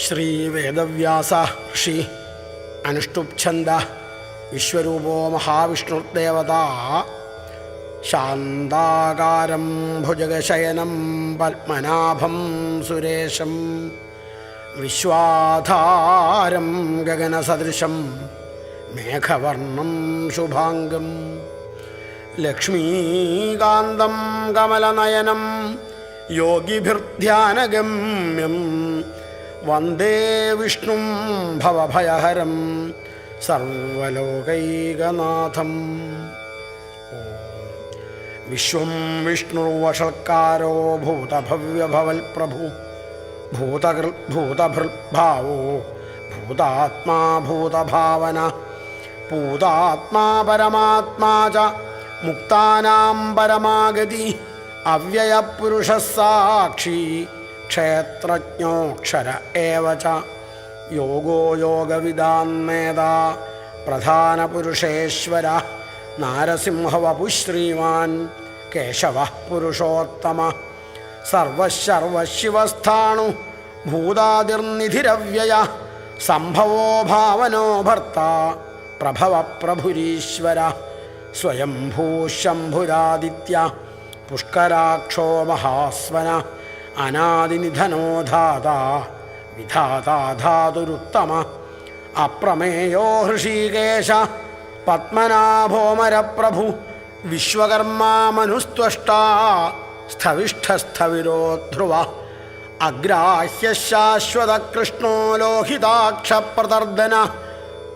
ശ്രീവേദവ്യാസ ഋഷി അനുഷ്ടുപ്ഛന്ദ വിശ്വരൂപോ മഹാവിഷ്ണുദേവത ശാന്താകാരം ഭുജഗശയനം പത്മനാഭം സുരേഷം വിശ്വാധാരം ഗഗനസദൃശം മേഘവർണം ശുഭാംഗം ലക്ഷ്മീകാന്തം കമലനയനം യോഗിഭിർധ്യാനഗമ്യം വന്ദേ വിഷ്ണും ഭവഭയഹരം സർവലോകൈകനാഥം. വിശ്വം വിഷ്ണുർവഷൽക്കാരോ ഭൂതഭവ്യഭവൽപ്രഭു ഭൂതകൃ ഭൂതഭൃദ്ഭാവോ ഭൂതാത്മാ ഭൂതഭാവന പൂതാത്മാ പരമാത്മാ ച മുക്താനാം പരമാഗതി അവ്യയപുരുഷ സാക്ഷി ക്ഷേത്രജ്ഞോക്ഷര ഏവ ച യോഗോ യോഗവിദാന്മേത പ്രധാനപുരുഷേശ്വര നാരസിംഹവപു ശ്രീമാൻ കേശവ പുരുഷോത്തമ സർവശർവശിവസ്ഥാണു ഭൂതാതിർനിധിരവ്യയ സംഭവോ ഭാവനോ ഭർത്ത പ്രഭവ പ്രഭുരീശ്വര സ്വയംഭൂശംഭുരാദിത്യ പുഷ്കരാക്ഷോ മഹാസ്വന അനാദിനിധനോ ധാത വിധാതാ ധാതുരുത്തമ അപ്രമേയോ ഹൃഷീകേശ പത്മനാഭോമരപ്രഭു വിശ്വകർമാമനുസ്ത്വഷ്ടാ സ്ഥവിഷ്ഠസ്ഥവിരോ സ്ഥവിഷ്ഠസ്ഥവിരോധ്രുവ അഗ്രാഹ്യശാശ്വതകൃഷ്ണോ ലോഹിതാക്ഷപ്രദർദന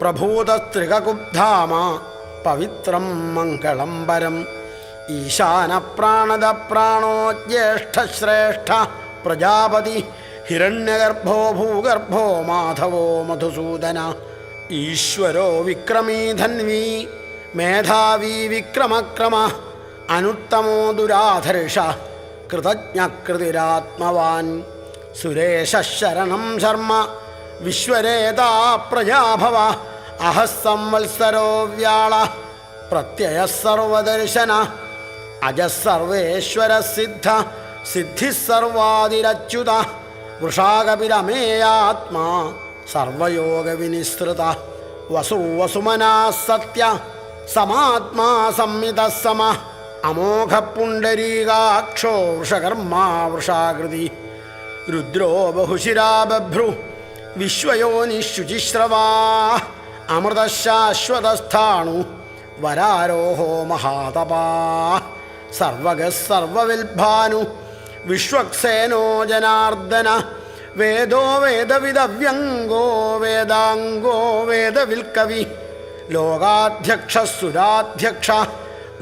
പ്രഭൂതസ്ത്രികകുബ്ധാമ പവിത്രം മംഗളം പരം ഈശാനപ്രാണദ പ്രാണോ ജ്യേഷ്ഠശ്രേഷ്ഠ പ്രജാപതി ഹിരണ്യഗർഭോ ഭൂഗർഭോ മാധവോ മധുസൂദന. ഈശ്വരോ വിക്രമീ ധന്വീ മേധാവീ വിക്രമക്രമ അനുത്തമോ ദുരാധർഷ കൃതജ്ഞകൃതിരാത്മവാൻ. സുരേശ ശരണം ശർമ്മ വിശ്വരേതാ പ്രജാഭവ അഹസംവത്സരോ വ്യാള പ്രത്യയ സർവദർശന അജസർവേശ്വര സിദ്ധ സിദ്ധിസർവാതിരച്യുത വൃഷാകപിരമേയാത്മാ സർവയോഗ വിനിസൃത വസു വസുമനാ സത്യ സമാത്മാ സംമിത സമ അമോഘപുണ്ടരീകാക്ഷോ വൃഷകർമാ വൃഷാകൃതി രുദ്രോ ബഹുശിരാബഭ്രു വിശ്വയോനിശുചിശ്രവാ. അമൃതശാശ്വതസ്ഥാണു. വരാരോഹോ മഹാതപാ. സർവഗ സർവവിൽഭാനു. വിശ്വക്സേനോ ജനാർദ്ദന. വേദോ വേദവിദവ്യംഗോ വേദാംഗോ വേദവിൽക്കവി ലോകാധ്യക്ഷ സുരാധ്യക്ഷ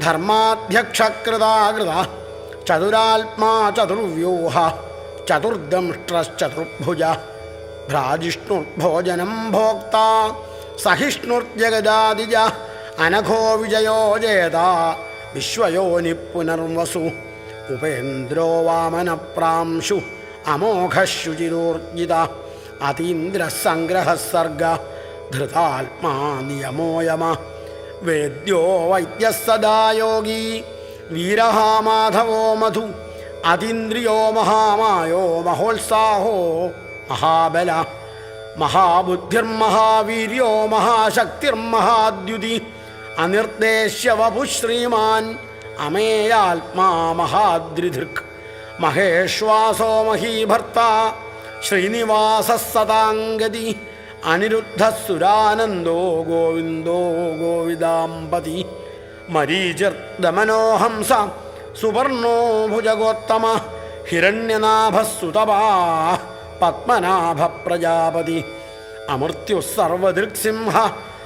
ധർമാധ്യക്ഷകൃതാകൃത. ചതുരാത്മാ ചതുർവ്യൂഹ. ചതുർദംഷ്ട്രശ്ചതുർഭുജ ഭ്രാജിഷ്ണുർഭോജനം ഭോക്ത. സഹിഷ്ണുർജഗദാദിജ അനഘോ വിജയോ ജേത വിശ്വയോനി പുനർവസു ഉപേന്ദ്രോ വാമനപ്രാംശു അമോഘശുചിരോർജിത അതീന്ദ്രസംഗ്രഹസർഗ ധൃതാത്മാ നിയമോയമ വേദ്യോ വൈദ്യ സദാ യോഗി വീരഃ മാധവോ മധു അതീന്ദ്രിയോ മഹാമായോ മഹോത്സാഹോ മഹാബല. മഹാബുദ്ധിർമഹാവീര്യോ മഹാശക്തിർമഹാദ്യുതി അനിർദ്ദേശ്യ വപു ശ്രീമാൻ അമേയാത്മാ മഹാദ്രിധൃക് മഹേശ്വാസോ മഹീഭർത്ത ശ്രീനിവാസ സദാംഗതി അനിരുദ്ധസുരാനന്ദോ ഗോവിന്ദോ ഗോവിദാംപതി മരീചിർദമനോഹംസ സുവർണോ ഭുജഗോത്തമ ഹിരണ്യനാഭസുതപാ പത്മനാഭ പ്രജാപതി അമൃത്യു സർവദൃക്സിംഹ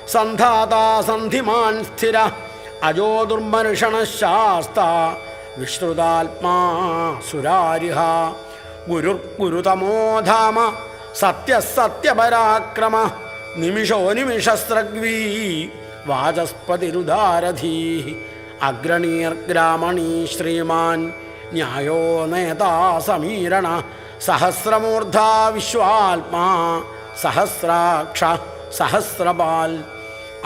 സന്ധാതാ സന്ധിമാൻ സ്ഥിര അജോ ദുർമനുഷണശാസ്ത വിശ്രുതാത്മാ സുരാരിഹ. ഗുരുർഗുരുതമോ ധാമ സത്യസത്യപരാക്രമ നിമിഷോ നിമിഷസ്രഗ്വീ വാചസ്പതിരുദാരധീ. അഗ്രണീർഗ്രാമണീ ശ്രീമാൻ ന്യായോ നേതാ സമീരണ സഹസ്രമൂർധ വിശ്വാത്മാ സഹസ്രാക്ഷ സഹസ്രപാൽ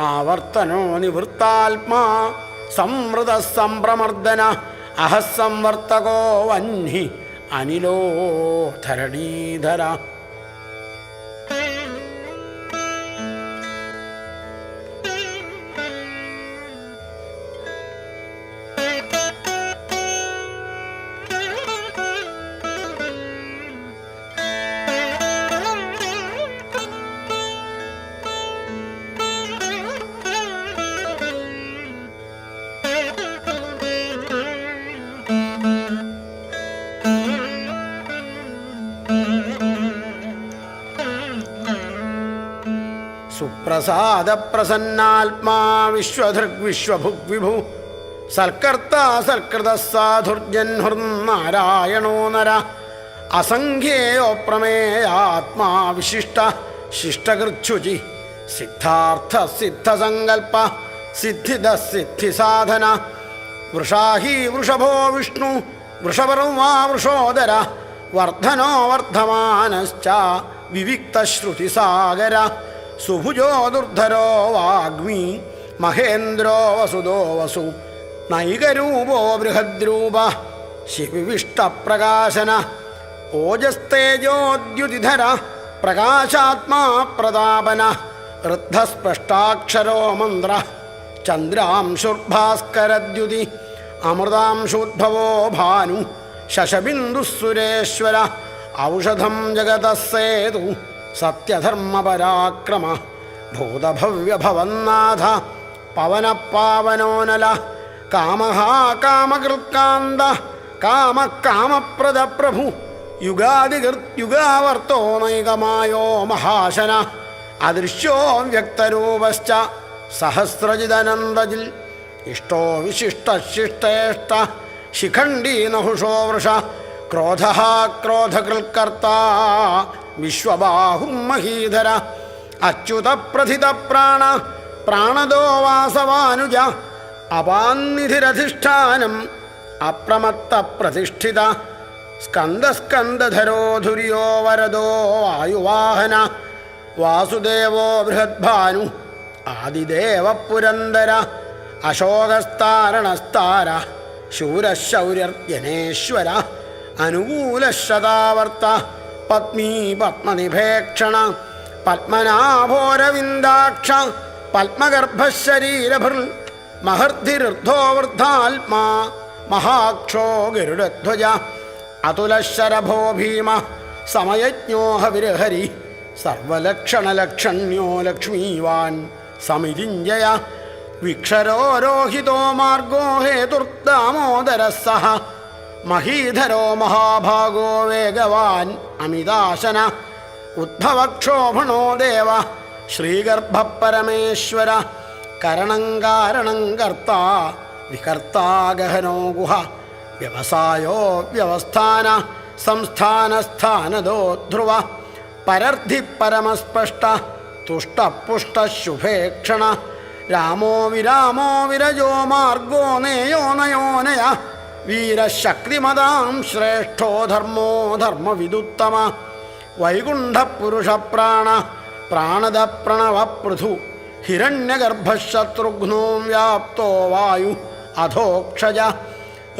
ആവർത്തനോ നിവൃത്താത്മാ സംവൃത സംപ്രമർദ്ദന അഹസംവർത്തകോ വന്നി അനിലോ ധരണീധര സുപ്രസാദപ്രസന്നാത്മാ വിശ്വധൃഗ് വിശ്വഭുഗ് വിഭു. സൽക്കർത്ത സൽകൃത സാധുർജൻഹൃന്നാരായണോ നര. അസംഖ്യേയോ പ്രമേയാത്മാ വിശിഷ്ട. ശിഷ്ടകൃച്ഛുചി. സിദ്ധാർത്ഥ സിദ്ധസങ്കൽപ്പ. സിദ്ധിത സിദ്ധിസാധന. വൃഷാഹി വൃഷഭോ വിഷ്ണു. വൃഷപർവാ വൃഷോദര. വർദ്ധനോ വർദ്ധമാനശ്ച വിവിക്തശ്രുതിസാഗര സുഭുജോ ദുർധരോ വാഗ്മി മഹേന്ദ്രോ വസുദോ വസു നൈകരൂപോ ബൃഹദ്രൂപ ശിവിവിഷ്ടപ്രകാശന ഓജസ്തേജോദ്യുതിധര പ്രകാശാത്മാ പ്രതാപന ഋദ്ധസ്പഷ്ടാക്ഷരോ മന്ത്ര ചന്ദ്രാംശുർഭാസ്കരദ്യുതി അമൃതാംശുദ്ഭവോ ഭാനു ശശബിന്ദുസുരേശ്വര ഔഷധം ജഗതസേതു സത്യധർമ്മപരാക്രമ. ഭൂതഭവ്യഭവന്നാഥ. പവനപാവനോനല കാമഹ കാമകൃത്കാന്ത കാമകാമപ്രദ പ്രഭു യുഗാദികൃത്യുഗാവർത്തോ നൈകമായോ മഹാശന. അദൃശ്യോ വ്യക്തരൂപശ്ച. സഹസ്രജിതനന്ദജിൽ. ഇഷ്ടോ വിശിഷ്ടശിഷ്ടേഷ്ട. ശിഖണ്ഡീ നഹുഷോ വൃഷ. ക്രോധ ക്രോധകൃൽക്കർത്ത വിശ്വബാഹും മഹീധര അച്യുത പ്രഥിത പ്രാണ പ്രാണദോ വാസവാനുജ. അപാന്നിധിരധിഷ്ഠാനം അപ്രമത്ത പ്രതിഷ്ഠിത സ്കന്ധസ്കന്ധരോ ധുര്യോ വരദോ വായുവാഹന. വാസുദേവോ ബൃഹദ്ഭാനു ആദിദേവ പുരന്തര അശോകസ്താരണസ്താര ശൂരശൗര്യർജനേശ്വര അനുകൂലശതാവർത്ത. പത്മീ പത്മനിഭേക്ഷണ പത്മനാഭോരവിന്ദാക്ഷ പത്മഗർഭശരീരഭൃ മഹർധിരുദ്ധോ വൃദ്ധാത്മാ മഹാക്ഷോ ഗരുഡധ്വജ അതുലശരഭോ ഭീമ സമയജ്ഞോ ഹവിരഹരി സർവലക്ഷണലക്ഷണ്യോ ലക്ഷ്മീവാൻ സമിതിഞ്ജയ വിക്ഷരോരോഹിതോ മാർഗോ ഹേതുർദാമോദര മഹീധരോ മഹാഭാഗോ വേഗവാൻ അമിതാശന ഉദ്ഭവക്ഷോഭണോ ദേവ ശ്രീഗർഭപരമേശ്വര കരണം കാരണം കർത്ത വികർത്താഗഹനോ ഗുഹ വ്യവസായോ വ്യവസ്ഥാന സംസ്ഥാനസ്ഥാനദോ ധ്രുവ പരർദ്ധി പരമസ്പഷ്ട തുഷ്ടപുഷ്ടശുഭേക്ഷണ രാമോ വിരാമോ വിരജോ മാർഗോ നേയോ നയോനയ വീരശക്തിമതാം ശ്രേഷ്ഠോ ധർമ്മോ ധർമ്മവിദുത്തമ. വൈകുണ്ഠപുരുഷപ്രാണ പ്രാണദ പ്രണവ പൃഥു ഹിരണ്യഗർഭശത്രുഘ്നോ വ്യാപ്തോ വായു അധോക്ഷജ.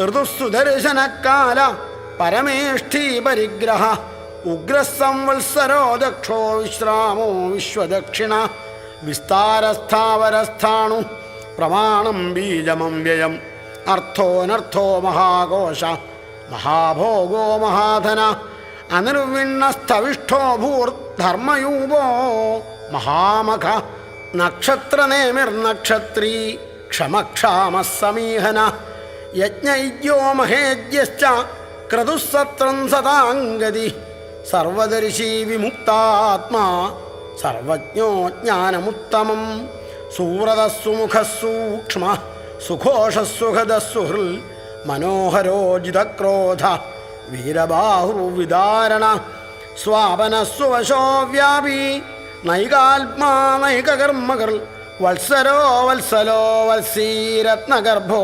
ഋതുസുദർശനക്കാല പരമേഷ്ഠീ പരിഗ്രഹ. ഉഗ്രസംവത്സരോ ദക്ഷോ വിശ്രാമോ വിശ്വദക്ഷിണ. വിസ്താരസ്ഥാവരസ്ഥാണു പ്രമാണം ബീജമം വ്യയം അർത്ഥോനർത്ഥോ മഹാഘോഷ മഹാഭോഗോ മഹാധന അനിർവിണ്ണസ്ഥവിഷ്ഠോ ഭൂർധർമ്മയൂപോ മഹാമഖ നക്ഷത്രനേമിർനക്ഷത്രീ ക്ഷമക്ഷാമ സമീഹന യജ്ഞൈജ്യോ മഹേജ്യശ്ച ക്രതുസത്രം സദാംഗതി സർവദർശി വിമുക്താത്മാ സർവജ്ഞോ ജ്ഞാനമുത്തമം സൂറതസ്സുമുഖസൂക്ഷ്മ സുഘോഷസുഹൃദസുഹൃൽ മനോഹരോജിതക്രോധ വീരബാഹുവിദാരണ സ്വാപനസ്വശോ വ്യാപി നൈകാത്മാ നൈകകർമ്മകൾ വത്സരോ വത്സലോ വത്സീരത്നഗർഭോ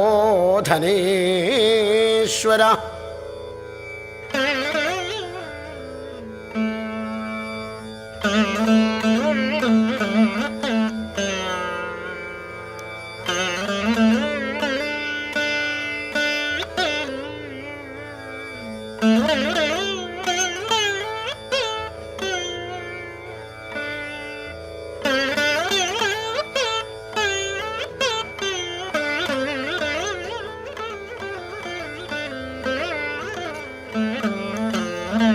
ധനേശ്വര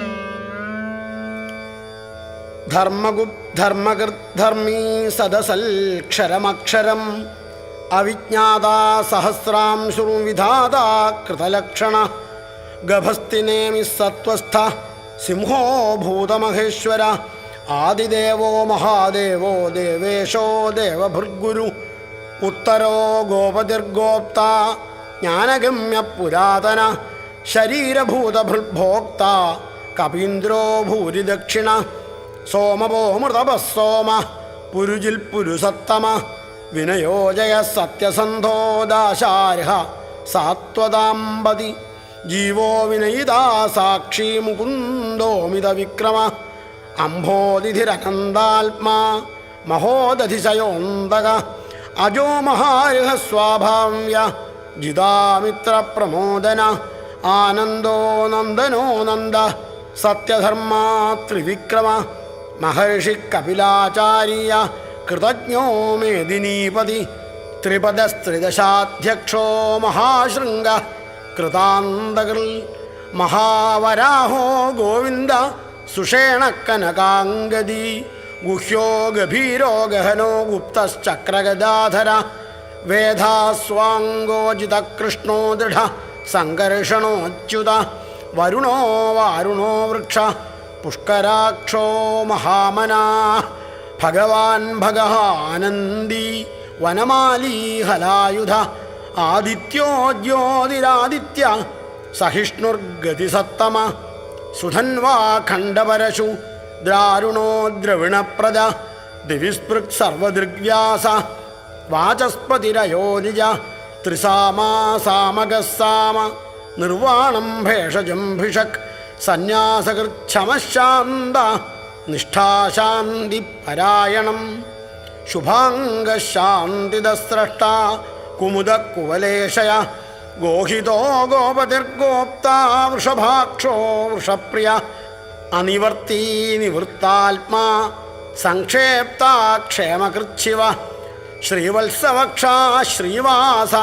ധർമ്മഗുദ്ധർമ്മകൃദ്ധർമ്മീ സദസൽക്ഷരമക്ഷരം സഹസ്രാംശും വിധാത കൃതലക്ഷണ ഗഭസ്തിനേമി സത്വസ്ഥ സിംഹോ ഭൂതമഹേശ്വര ആദിദേവോ മഹാദേവോ ദേവേശോ ദേവഭൃഗുരു ഉത്തരോ ഗോപതിർഗോപ്ത ജ്ഞാനഗമ്യ പുരാതന ശരീരഭൂതഭൃഭോക്ത കപീന്ദ്രോ ഭൂരിദക്ഷിണ സോമവോ സോമ പുരുജിൽ പുരുസത്തമ വിനയോജയ സത്യസന്ധോ ദാശാർഹ സാത്വതാമ്പതി ജീവോ വിനയിതാ സാക്ഷി മുകുന്ദോമിത വിക്രമ അംഭോതിഥിരനന്താത്മാ മഹോദധിശയോന്തക അജോ മഹാർഹ സ്വാഭാവ്യ ജിതാമിത്ര പ്രമോദന ആനന്ദോ നന്ദനോ നന്ദ സത്യധർമാ ത്രിവിക്രമ മഹർഷി കപിലാചാര്യ കൃതജ്ഞോ മേദിനീപതി ത്രിപദസ്ത്രിദശാധ്യക്ഷോ മഹാശൃംഗ കൃതാന്തകൃൽ മഹാവരാഹോ ഗോവിന്ദ സുഷേണക്കനകാംഗതി ഗുഹ്യോ ഗഭീരോ ഗഹനോ ഗുപ്തശ്ചക്രഗദാധര വേധാസ്വാംഗോജിതകൃഷ്ണോ ദൃഢ സംഘർഷണോച്യുത. വരുണോ വാരുണോ വൃക്ഷ. പുഷ്കരാക്ഷോ മഹാമനാ. ഭഗവാൻ ഭഗ ആനന്ദി വനമാലീ ഹലായുധ ആദിത്യോ ജ്യോതിരാദിത്യ. സഹിഷ്ണുർഗതിസത്തമ. സുധന്വാ ഖണ്ഡപരശു. ദ്രാരുണോ ദ്രവിണപ്രദ. ദിവിസ്പൃക് സർവദൃഗ്വ്യാസ വാചസ്പതിരയോ നിജ ത്രിസാമാ സാമഗസാമ നിർവാണം ഭേഷജം ഭിഷക്. സന്യാസകൃക്ഷമശാന്ത നിഷ്ഠാശാന്തി പരായണം ശുഭാംഗശാന്തിദസ്രഷ്ട. കുമുദ കുവലേശയ ഗോഹിതോ ഗോപതിർഗോപ്ത വൃഷഭാക്ഷോ വൃഷപ്രിയ. അനിവർത്തി നിവൃത്താത്മാ സംക്ഷേപ്താക്ഷേമകൃച്ഛിവ ശ്രീവത്സവക്ഷ ശ്രീവാസ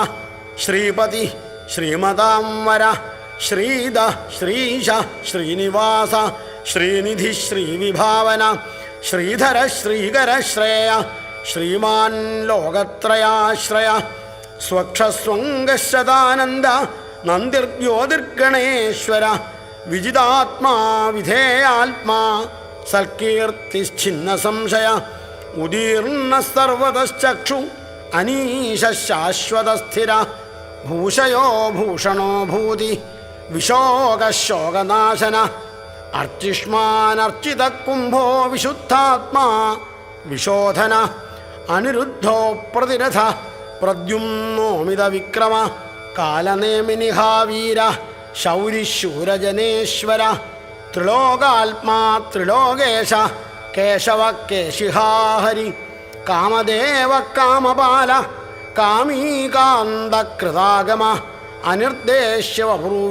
ശ്രീപതി ശ്രീമതാം വര ശ്രീധ ശ്രീശ ശ്രീനിവാസ ശ്രീനിധി ശ്രീവിഭാവന ശ്രീധര ശ്രീകര ശ്രേയ ശ്രീമാൻ ലോകത്രയാശ്രയ സ്വക്ഷസ്വംഗശതാനന്ദ നന്ദിർജ്യോതിർഗണേശ്വര വിജിതാത്മാ വിധേയാത്മാ സംശയ ഉദീർണ സർവതശ്ചക്ഷു അനീശ ശാശ്വതസ്ഥിര ഭൂഷയോ ഭൂഷണോ ഭൂതി വിശോകശോകനാശന. അർച്ചിഷ്മാനർച്ചിത കുംഭോ വിശുദ്ധാത്മാ വിശോധന. അനിരുദ്ധോ പ്രതിരഥ പ്രദ്യുംനോമിത വിക്രമ കാലനേമിനിഹാവീര ശൗരിശൂരജനേശ്വര. ത്രിലോകാത്മാ ത്രിലോകേശ കേശവ കേശിഹാഹരി കാമദേവ കാമപാല കാമീകാന്തകൃതാഗമ അനിർദ്ദേശ്യ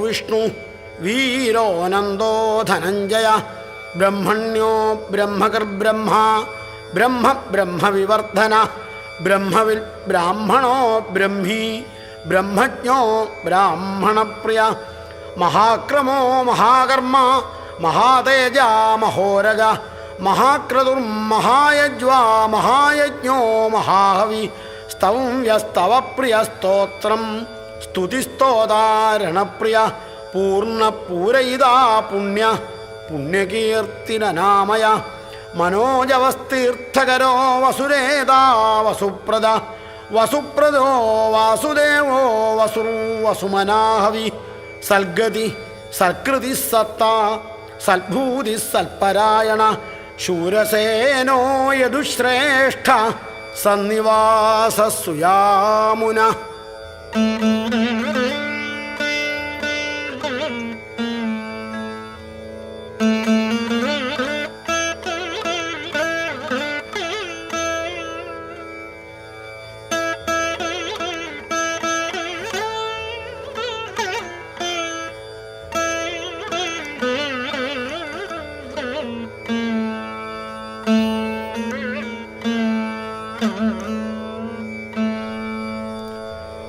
വിഷ്ണു വീരോനന്ദോ ധനഞ്ജയ ബ്രഹ്മണ്യോ ബ്രഹ്മകർബ്രഹ്മ ബ്രഹ്മ ബ്രഹ്മവിവർദ്ധന ബ്രഹ്മവിൽ ബ്രാഹ്മണോ ബ്രഹ്മി ബ്രഹ്മജ്ഞോ ബ്രാഹ്മണപ്രിയ മഹാക്രമോ മഹാകർമ്മ മഹാതേജ മഹോരജ മഹാക്രതുർമഹായജ്വാ മഹായജ്ഞോ മഹാഹവി സ്തവ്യസ്തവ പ്രിയ സ്തോത്രം. സ്തുതിസ്തോതാരണപ്രിയ പൂർണപൂരയിതാ പുണ്യ. പുണ്യകീർത്തിനനാമയ മനോജവസ്തീർത്ഥകരോ വസുരേതാ വസുപ്രദ. വസുപ്രദോ വാസുദേവോ വസുർ വസുമനാഹവി. സൽഗതി സൽകൃതി സത്ത. സൽഭൂതി സൽപരായണ. ശൂരസേനോ യദുശ്രേഷ്ഠ സന്നിവാസ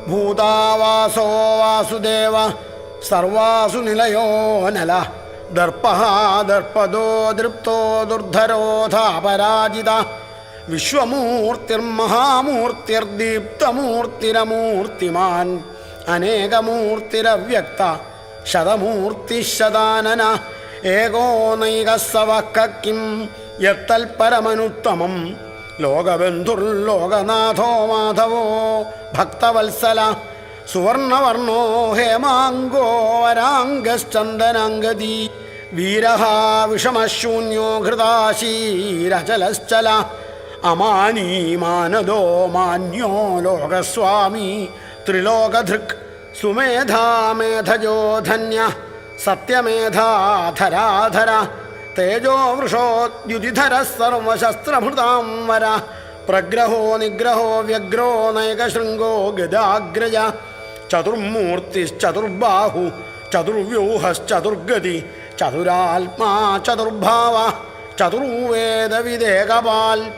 ഭൂതാവാസോ വാസുദേവ സർവാസു നിലയോ നല. ദർപ്പ ദർപ്പദോ ദൃപ്തോ ദുർധരോധാപരാജിത വിശ്വമൂർത്തിർമഹാമൂർത്തിർദീപ്തമൂർത്തിരമൂർത്തിമാൻ. അനേകമൂർത്തിരവ്യക്ത. ശതമൂർത്തിശതാനന. ഏകോ നൈകസവക്കിം യത്തൽപരമനുത്തമം. ലോകബന്ധുർലോകനാഥോ മാധവോ ഭക്തവത്സല സുവർണവർണോ ഹേമാങ്കോ വരാംഗശ്ചന്ദനാംഗതി വീരഃ വിഷമശൂന്യോ ഘൃതാശീരചലശ്ചല അമാനീ മാനദോ മാന്യോ ലോകസ്വാമി ത്രിലോകധൃക് സുമേധാമേധജോ ധന്യ സത്യമേധാധരാധര തേജോ വൃഷോദ്യുതിധര സർവശസ്ത്രഭൃതാം വര. പ്രഗ്രഹോ നിഗ്രഹോ വ്യഗ്രോ നൈകശൃംഗോ ഗദാഗ്രജ. ചതുർമൂർത്തിശ്ചതുർബാഹു ചതുർവ്യൂഹശ്ചതുർഗതി ചതുരാത്മാ ചതുർഭാവ ചതുർവേദവിദേകപാൽ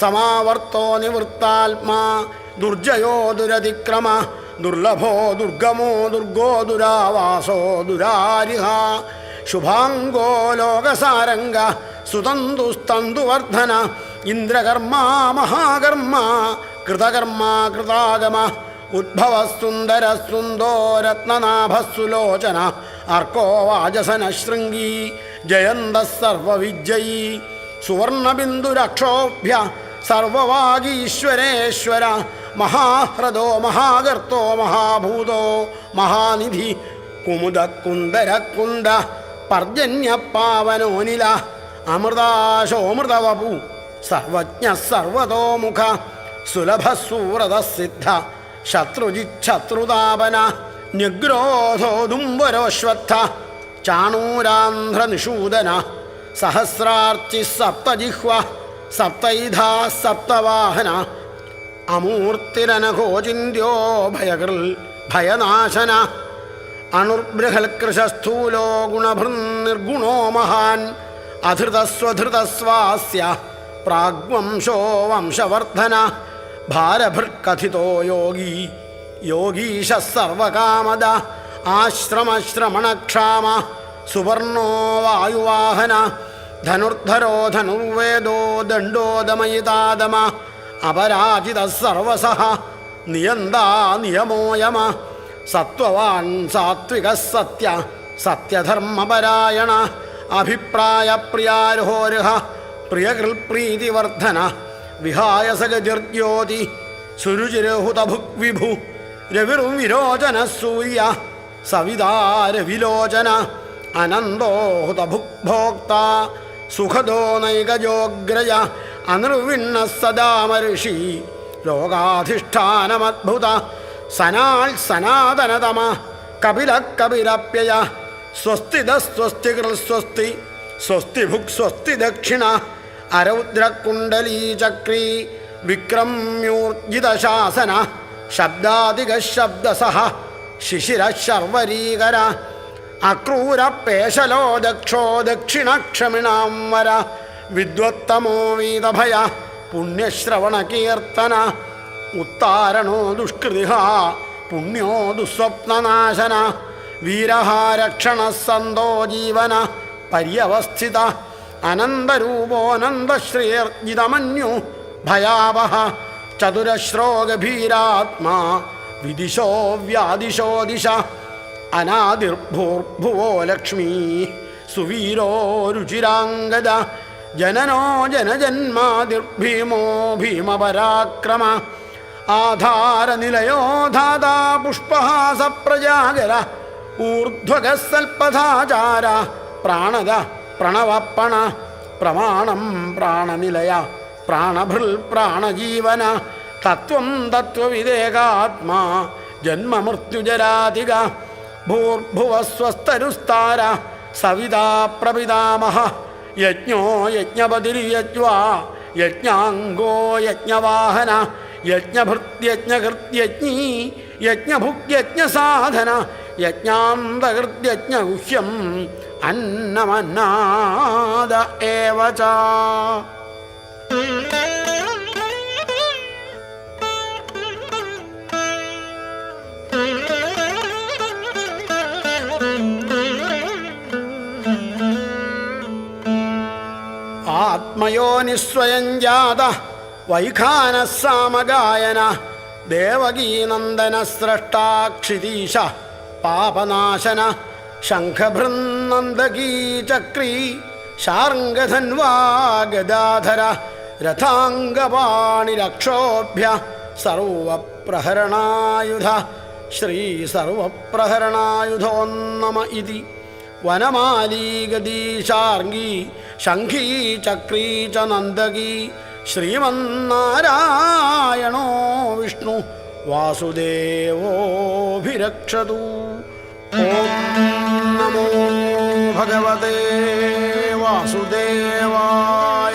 സമാവർത്തോ നിവൃത്താത്മാ ദുർജയോ ദുരതിക്രമ ദുർലഭോ ദുർഗമോ ദുർഗോ ദുരാവാസോ ദുരാരിഹ. ശുഭാംഗോ ലോകസാരംഗ സുതന്തുസ്തന്തുവർദ്ധന ഇന്ദ്രകർമാ മഹാകർമ്മ കൃതകർമ്മ കൃതാഗമ ഉദ്ഭവസുന്ദരസുന്ദോ രത്നനാഭസുലോചന അർക്കോ വാജസന ശൃംഗീ ജയന്ത സർവവിജയീ സുവർണബിന്ദുരക്ഷോഭ്യ സർവവാഗീശ്വരേശ്വര മഹാഹ്രദോ മഹാഗർത്തോ മഹാഭൂതോ മഹാനിധി കുമുദ കുന്ദര കുന്ദ പർജന്യ പാവനോനില അമൃതാശോമൃതവപു സർവജ്ഞ സർവതോമുഖ സുലഭസൂരത സിദ്ധ ശത്രുജിച്ഛത്രുതാപന നിഗ്രോധോദുംബരോശ്വത്ഥ ചാണൂരാന്ധ്രനിഷൂദന സഹസ്രാർച്ചി സപ്തജിഹ്വ സപ്തൈധാ സപ്തവാഹന അമൂർത്തിരനഘോചിന്യോ ഭയകൃൽ ഭയനാശന അണുർബൃഹൽകൃശസ്ഥൂലോ ഗുണഭൃന്നിർഗുണോ മഹാൻ. അധൃതസ്വധൃതസ്വാസ്യ പ്രാഗ്വംശോ വംശവർദ്ധന. ഭാരഭൃക്കഥിതോ യോഗി. യോഗീശ സർവകാമദ ആശ്രമശ്രമണക്ഷാമ. സുവർണോ വായുവാഹന. ധനുർധരോ ധനുർവേദോ ദണ്ഡോദമയിതാദമ. അപരാജിത സർവസഹ നിയന്താ നിയമോയമ. സത്വവാൻ സാത്വിക സത്യ സത്യധർമ്മപരായണ അഭിപ്രായ പ്രിയാരോഹ പ്രിയകൃൽപ്രീതിവർദ്ധന വിഹായ സഗജിർജ്യോതി സുരുചിരഹുതഭുക് വിഭു രവിർവിരോചന സൂര്യ സവിതാരവിലോചന അനന്തോഹുതഭുക്ഭോക്ത സുഖദോ നൈകജോഗ്രയ അനിർവിണ്ണ സദാമർഷി ലോകാധിഷ്ഠാനമദ്ഭുത സനാൽ സനാതനതമ കപില കപിലപ്യയ സ്വസ്തി ദസ്വസ്തി സ്വസ്തി സ്വസ്തി ഭുക് സ്വസ്തി ദക്ഷിണ അരൗദ്രകുണ്ടലീ ചക്രീ വിക്രമ്യൂർജിതശാസന ശബ്ദാധിക ശബ്ദസഹ ശിശിര ശർവരീകര അക്രൂരപേശലോ ദക്ഷോ ദക്ഷിണക്ഷമിണാം വര വിദ്വത്തമോ വീതഭയ പുണ്യശ്രവണകീർത്തന ഉത്താരണോ ദുഷ്കൃതിഹ പുണ്യോ ദുസ്വപ്നനാശന വീരഹാരക്ഷണ സന്തോ ജീവന പര്യവസ്ഥിത അനന്തരൂപോനന്ദശ്രീർജിതമന്യു ഭയാവഹ ചതുരശ്രോ ഗഭീരാത്മാ വിദിശോ വ്യാദിശോ ദിശ അനാദിർഭൂർഭുവോ ലക്ഷ്മീ സുവീരോ രുചിരാംഗജ ജനനോ ജനജന്മാതിർഭീമോ ഭീമപരാക്രമ ആധാരനിലയോ ധാതാ പുഷ്പഹാസ പ്രജാകര ഊർധ്വഗസൽപഥാചാര പ്രാണത പ്രണവപ്പണ പ്രമാണം പ്രാണനിലയ പ്രാണഭൃൽ പ്രാണജീവന തത്വം തത്വവിവേകാത്മാ ജന്മമൃത്യുജരാതിക ഭൂർഭുവസ്വസ്തരുസ്താര സവിതാ പ്രപിതാമഹ യജ്ഞോ യജ്ഞപതിരിയജ്വാ യജ്ഞാംഗോ യജ്ഞവാഹന യജ്ഞഭൃത്യജ്ഞകൃത്യജ്ഞീ യജ്ഞഭുക്യജ്ഞസാധന യജ്ഞാന്തകൃത്യജ്ഞഗുഹ്യം അന്നമന്നാദ ഏവ ച. ആത്മയോനിസ്വയം ജാത വൈഖാനസാമഗായന ദേവകീനന്ദന സ്രഷ്ടാക്ഷിതീശ പാപനാശന ശംഖഭൃന്നന്ദകീ ചക്രീ ഗദാധര രഥാംഗപാണിരക്ഷോഭ്യ സർവപ്രഹരണായുധ ശ്രീ സർവപ്രഹരണായുധോന്നമ ഇതി വനമാലീഗദീശാർഗീ ശംഖീ ചക്രീ ച നന്ദകീ ശ്രീമന്നാരായണോ വിഷ്ണു വാസുദേവോഭിരക്ഷതു. ഓം നമോ ഭഗവതേ വാസുദേവായ